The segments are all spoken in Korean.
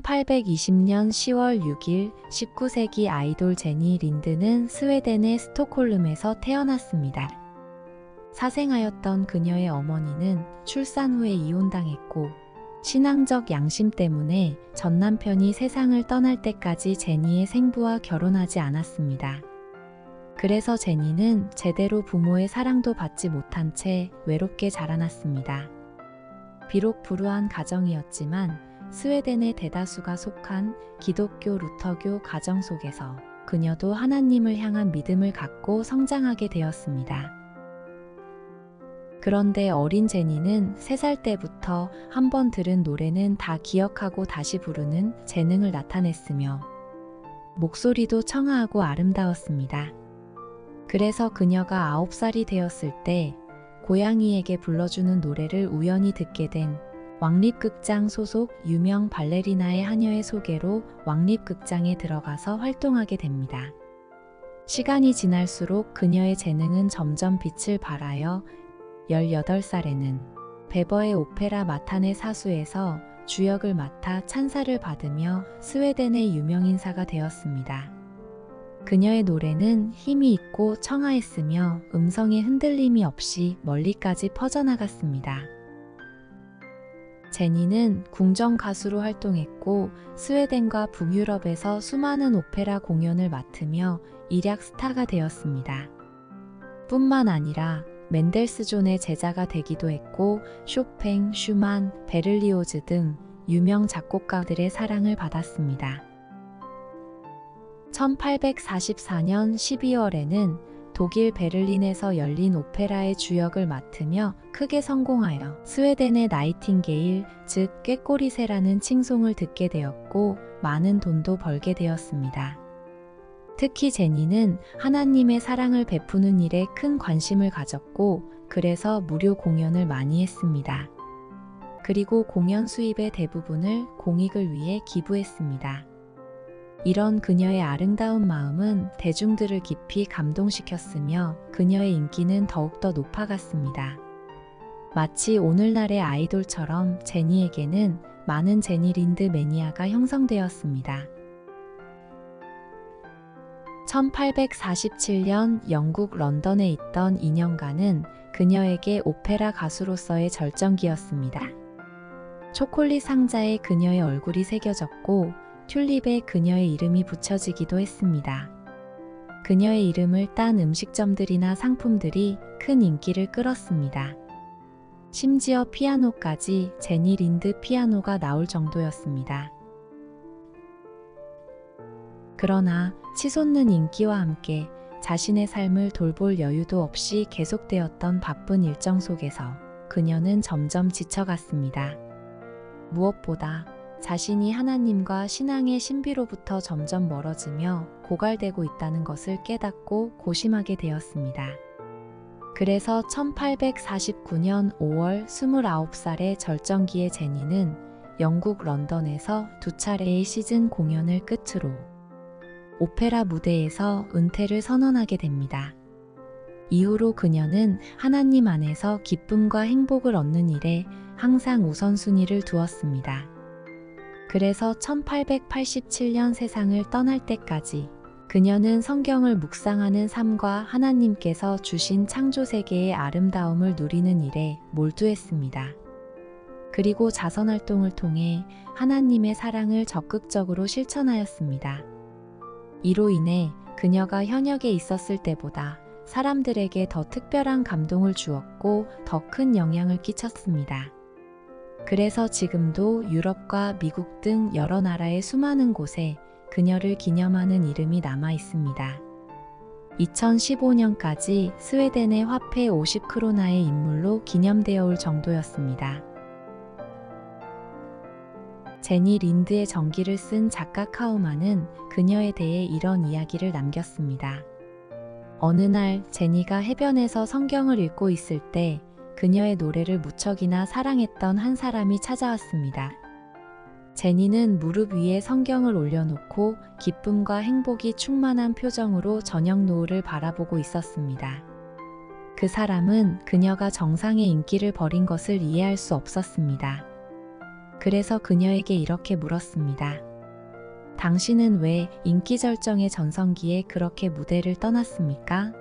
1820년 10월 6일 19세기 아이돌 제니 린드는 스웨덴의 스톡홀름에서 태어났습니다. 사생하였던 그녀의 어머니는 출산 후에 이혼당했고 신앙적 양심 때문에 전 남편이 세상을 떠날 때까지 제니의 생부와 결혼하지 않았습니다. 그래서 제니는 제대로 부모의 사랑도 받지 못한 채 외롭게 자라났습니다. 비록 불우한 가정이었지만 스웨덴의 대다수가 속한 기독교 루터교 가정 속에서 그녀도 하나님을 향한 믿음을 갖고 성장하게 되었습니다. 그런데 어린 제니는 3살 때부터 한 번 들은 노래는 다 기억하고 다시 부르는 재능을 나타냈으며 목소리도 청아하고 아름다웠습니다. 그래서 그녀가 9살이 되었을 때 고양이에게 불러주는 노래를 우연히 듣게 된 왕립극장 소속 유명 발레리나의 하녀의 소개로 왕립극장에 들어가서 활동하게 됩니다. 시간이 지날수록 그녀의 재능은 점점 빛을 발하여 18살에는 베버의 오페라 마탄의 사수에서 주역을 맡아 찬사를 받으며 스웨덴의 유명인사가 되었습니다. 그녀의 노래는 힘이 있고 청아했으며 음성의 흔들림이 없이 멀리까지 퍼져나갔습니다. 제니는 궁정 가수로 활동했고 스웨덴과 북유럽에서 수많은 오페라 공연을 맡으며 일약 스타가 되었습니다. 뿐만 아니라 멘델스존의 제자가 되기도 했고 쇼팽, 슈만, 베를리오즈 등 유명 작곡가들의 사랑을 받았습니다. 1844년 12월에는 독일 베를린에서 열린 오페라의 주역을 맡으며 크게 성공하여 스웨덴의 나이팅게일, 즉 꾀꼬리새라는 칭송을 듣게 되었고 많은 돈도 벌게 되었습니다. 특히 제니는 하나님의 사랑을 베푸는 일에 큰 관심을 가졌고 그래서 무료 공연을 많이 했습니다. 그리고 공연 수입의 대부분을 공익을 위해 기부했습니다. 이런 그녀의 아름다운 마음은 대중들을 깊이 감동시켰으며 그녀의 인기는 더욱더 높아갔습니다. 마치 오늘날의 아이돌처럼 제니에게는 많은 제니 린드 매니아가 형성되었습니다. 1847년 영국 런던에 있던 2년간은 그녀에게 오페라 가수로서의 절정기였습니다. 초콜릿 상자에 그녀의 얼굴이 새겨졌고 튤립에 그녀의 이름이 붙여지기도 했습니다. 그녀의 이름을 딴 음식점들이나 상품들이 큰 인기를 끌었습니다. 심지어 피아노까지 제니 린드 피아노가 나올 정도였습니다. 그러나 치솟는 인기와 함께 자신의 삶을 돌볼 여유도 없이 계속되었던 바쁜 일정 속에서 그녀는 점점 지쳐갔습니다. 무엇보다 자신이 하나님과 신앙의 신비로부터 점점 멀어지며 고갈되고 있다는 것을 깨닫고 고심하게 되었습니다. 그래서 1849년 5월 29살의 절정기의 제니는 영국 런던에서 두 차례의 시즌 공연을 끝으로 오페라 무대에서 은퇴를 선언하게 됩니다. 이후로 그녀는 하나님 안에서 기쁨과 행복을 얻는 일에 항상 우선순위를 두었습니다. 그래서 1887년 세상을 떠날 때까지 그녀는 성경을 묵상하는 삶과 하나님께서 주신 창조 세계의 아름다움을 누리는 일에 몰두했습니다. 그리고 자선 활동을 통해 하나님의 사랑을 적극적으로 실천하였습니다. 이로 인해 그녀가 현역에 있었을 때보다 사람들에게 더 특별한 감동을 주었고 더 큰 영향을 끼쳤습니다. 그래서 지금도 유럽과 미국 등 여러 나라의 수많은 곳에 그녀를 기념하는 이름이 남아 있습니다. 2015년까지 스웨덴의 화폐 50크로나의 인물로 기념되어 올 정도였습니다. 제니 린드의 전기를 쓴 작가 카우만은 그녀에 대해 이런 이야기를 남겼습니다. 어느 날 제니가 해변에서 성경을 읽고 있을 때 그녀의 노래를 무척이나 사랑했던 한 사람이 찾아왔습니다. 제니는 무릎 위에 성경을 올려놓고 기쁨과 행복이 충만한 표정으로 저녁 노을을 바라보고 있었습니다. 그 사람은 그녀가 정상의 인기를 버린 것을 이해할 수 없었습니다. 그래서 그녀에게 이렇게 물었습니다. 당신은 왜 인기 절정의 전성기에 그렇게 무대를 떠났습니까?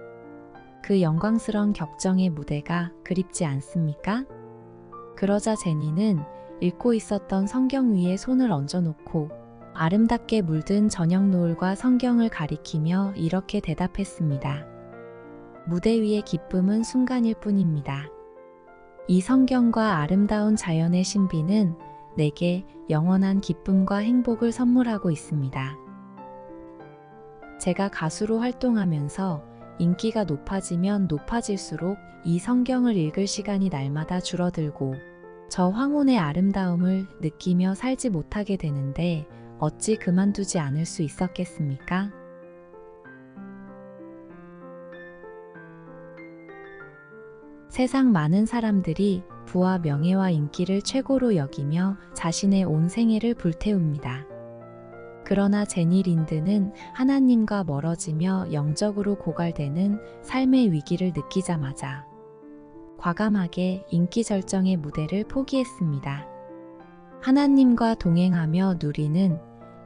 그 영광스러운 격정의 무대가 그립지 않습니까? 그러자 제니는 읽고 있었던 성경 위에 손을 얹어놓고 아름답게 물든 저녁 노을과 성경을 가리키며 이렇게 대답했습니다. 무대 위의 기쁨은 순간일 뿐입니다. 이 성경과 아름다운 자연의 신비는 내게 영원한 기쁨과 행복을 선물하고 있습니다. 제가 가수로 활동하면서 인기가 높아지면 높아질수록 이 성경을 읽을 시간이 날마다 줄어들고 저 황혼의 아름다움을 느끼며 살지 못하게 되는데 어찌 그만두지 않을 수 있었겠습니까? 세상 많은 사람들이 부와 명예와 인기를 최고로 여기며 자신의 온 생애를 불태웁니다. 그러나 제니 린드는 하나님과 멀어지며 영적으로 고갈되는 삶의 위기를 느끼자마자 과감하게 인기 절정의 무대를 포기했습니다. 하나님과 동행하며 누리는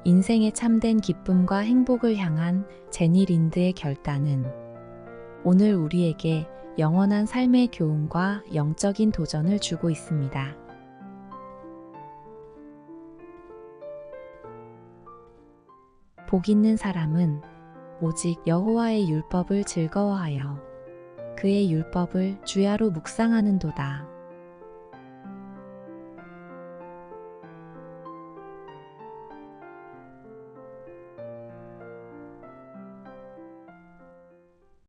인생의 참된 기쁨과 행복을 향한 제니 린드의 결단은 오늘 우리에게 영원한 삶의 교훈과 영적인 도전을 주고 있습니다. 복 있는 사람은 오직 여호와의 율법을 즐거워하여 그의 율법을 주야로 묵상하는도다.